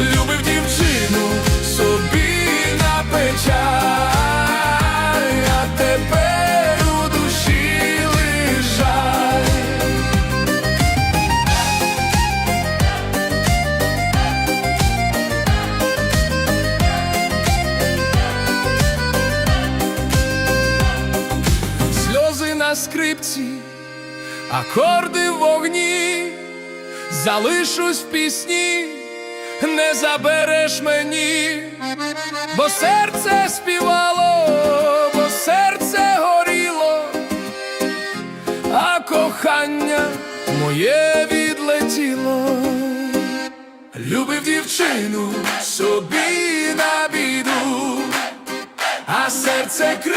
любив дівчину собі на печаль, а тепер у душі лежай. Сльози на скрипці, акорди в вогні, залишусь в пісні не забереш мені, бо серце співало, бо серце горіло, а кохання моє відлетіло. Любив дівчину собі на біду, а серце кри.